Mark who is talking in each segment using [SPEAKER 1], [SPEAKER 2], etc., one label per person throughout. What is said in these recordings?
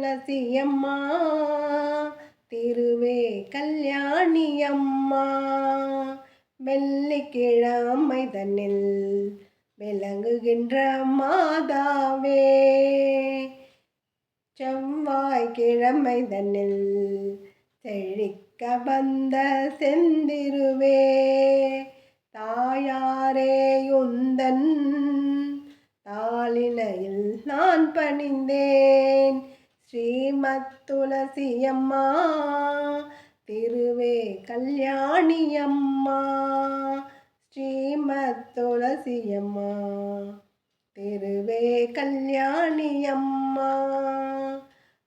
[SPEAKER 1] துளசியம்மா திருவே கல்யாணியம்மா. வெள்ளிக்கிழமை தன்னில் விளங்குகின்ற மாதாவே செவ்வாய்க்கிழமை தன்னில் செழிக்க வந்த செந்திருவே. தாயாரே உந்தன் தாளினையில் நான் பணிந்தேன் ஸ்ரீமத் துளசியம்மா திருவே கல்யாணியம்மா ஸ்ரீமத் துளசியம்மா திருவே கல்யாணியம்மா.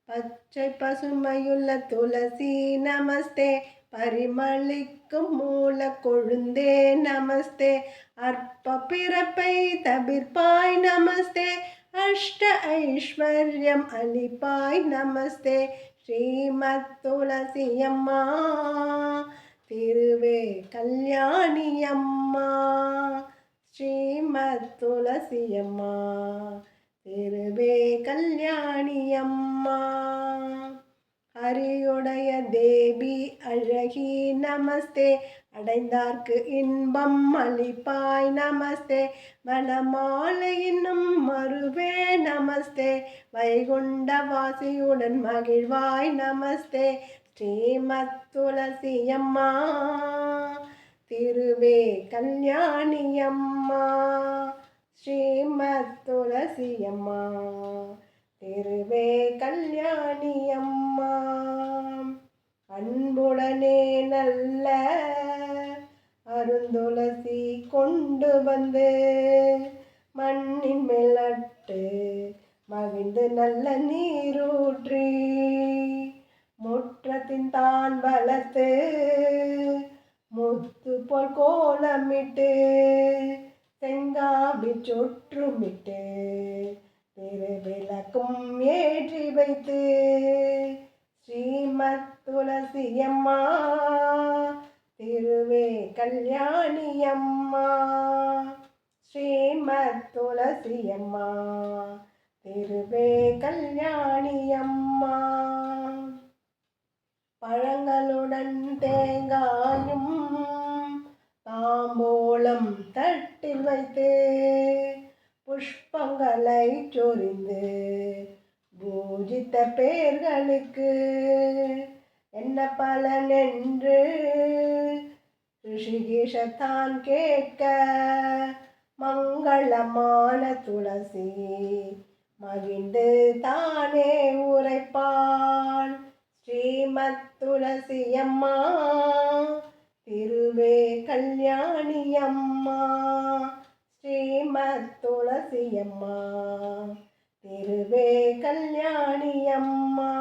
[SPEAKER 1] பச்சை பசுமையுள்ள துளசி நமஸ்தே. பரிமளிக்கும் மூல கொழுந்தே நமஸ்தே. அற்ப பிறப்பை தவிர்ப்பாய் நமஸ்தே. அஷ்ட ஐஸ்வர்யம் அளிப்பாய் நமஸ்தே ஸ்ரீமத் துளசியம்மா திருவே கல்யாணியம்மா ஸ்ரீமத் துளசியம்மா திருவே கல்யாணியம்மா ஹரியுடைய தேவி அழகி நமஸ்தே. அடைந்தார்க்கு இன்பம் அளிப்பாய் நமஸ்தே. வனமாலை இன்னும் மறுவே நமஸ்தே. வைகுண்ட வாசியுடன் மகிழ்வாய் நமஸ்தே. ஸ்ரீமத் துளசியம்மா திருவே கல்யாணியம்மா ஸ்ரீமத் துளசியம்மா திருவே கல்யாணியம்மா. உடனே நல்ல அருந்துளசி கொண்டு வந்து மண்ணின் மேலட்டு மகிழ்ந்து நல்ல நீரூற்றி முற்றத்தின் தான் வளர்த்து முத்து போல் கோலமிட்டு செங்காவி சுற்றுமிட்டு திருவிளக்கும் ஏற்றி வைத்து ஸ்ரீமத் துளசியம்மா திருவே கல்யாணியம்மா ஸ்ரீமத் துளசியம்மா திருவே கல்யாணியம்மா பழங்களுடன் தேங்காயும் தாம்பூலம் தட்டில் வைத்து புஷ்பங்களை சொரிந்து பூஜித்த பேர்களுக்கு என்ன பலன் என்று ரிஷிகேஷத்தான் கேட்க மங்களமான துளசி மகிழ்ந்து தானே உரைப்பான். ஸ்ரீமத் துளசி அம்மா திருவே கல்யாணி அம்மா ஸ்ரீமத் துளசி அம்மா திருவே கல்யாணி அம்மா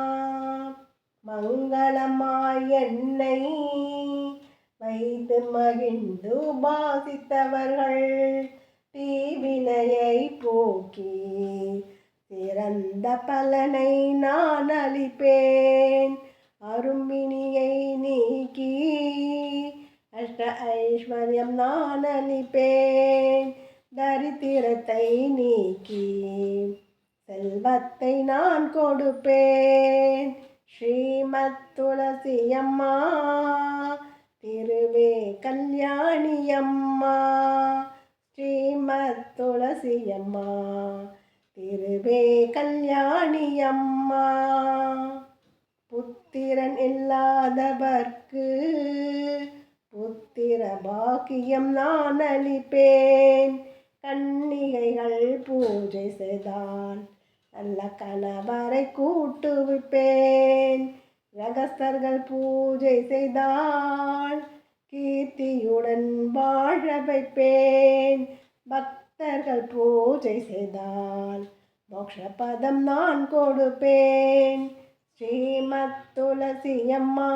[SPEAKER 1] மங்களமாய் என்னை வைத்து மகிழ்ந்து பாசித்தவர்கள் தீவினையை போக்கி சிறந்த பலனை நான் அளிப்பேன். அரும்பினியை நீக்கி அஷ்ட ஐஸ்வர்யம் நான் அளிப்பேன். தரித்திரத்தை நீக்கி செல்வத்தை நான் கொடுப்பேன். துளசியம்மா திருவே கல்யாணியம்மா ஸ்ரீமத் துளசியம்மா திருவே கல்யாணியம்மா புத்திரன் இல்லாதவர்க்கு புத்திர பாக்கியம் நான் அளிப்பேன். கன்னிகைகள் பூஜை செய்தால் நல்ல கணவரை கூட்டுவிப்பேன் ரகஸ்தர்கள் பூஜை செய்தாள் கீர்த்தியுடன் வாழ வைப்பேன். பக்தர்கள் பூஜை செய்தால் மோக்ஷபதம் நான் கொடுப்பேன். ஸ்ரீமத் துளசி அம்மா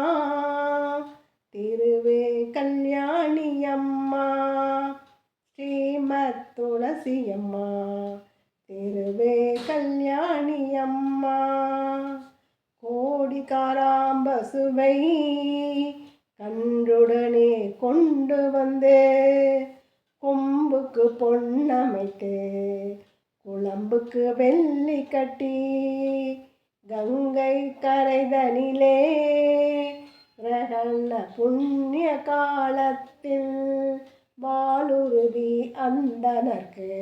[SPEAKER 1] திருவே கல்யாணி அம்மா ஸ்ரீமத் துளசி அம்மா திருவே கல்யாணி அம்மா. கல்யாணியம்மா கோடிக்காராம்பசுவை கன்றுடனே கொண்டு வந்து. கொம்புக்கு பொன்னமைத்து குழம்புக்கு வெள்ளி கட்டி கங்கை கரைதனிலே ரகண்ண புண்ணிய காலத்தில் வாலுருவி அந்தனர்க்கு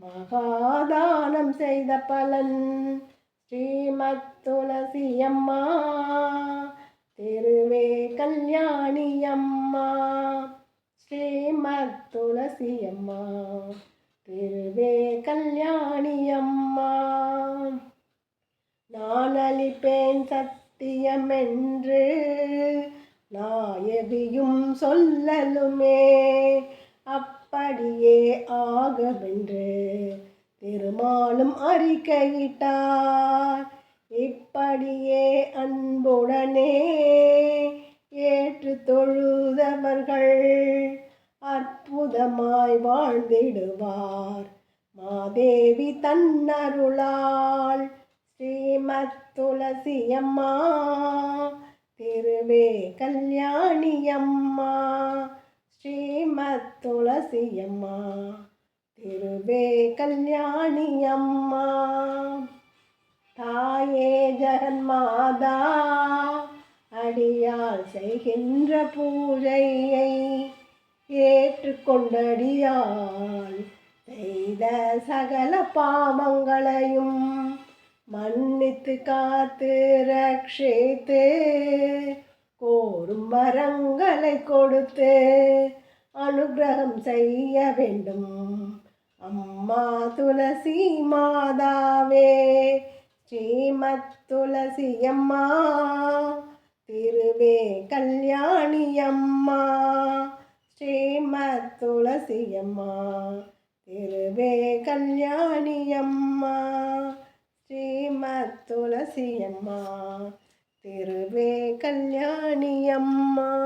[SPEAKER 1] மகாதானம் செய்த பலன். ஸ்ரீமத் துளசியம்மா திருவே கல்யாணி அம்மா ஸ்ரீமத் துளசியம்மா திருவே கல்யாணி அம்மா நான் அளிப்பேன் சத்தியமென்று நாயகியும் சொல்லலுமே அப்படியே ஆகவென்று. திருமாலும் அறிக்கையிட்டார். இப்படியே அன்புடனே ஏற்று தொழுதவர்கள் அற்புதமாய் வாழ்ந்திடுவார். மாதேவி தன்னருளாள் ஸ்ரீமத் துளசியம்மா திருவே கல்யாணியம்மா ஸ்ரீமத் துளசியம்மா. திருவே கல்யாணியம்மா தாயே ஜெகன்மாதா அடியால் செய்கின்ற பூஜையை ஏற்றுக்கொண்டடியால் செய்த சகல பாவங்களையும் மன்னித்து காத்து ரட்சித்து கோரும் மரங்களை கொடுத்து அனுகிரகம் செய்ய வேண்டும். அம்மா துளசி மாதாவே ஸ்ரீமத் துளசி அம்மா திருவே கல்யாணி அம்மா ஸ்ரீமத் துளசி அம்மா திருவே கல்யாணி அம்மா ஸ்ரீமத் துளசி அம்மா திருவே கல்யாணி அம்மா.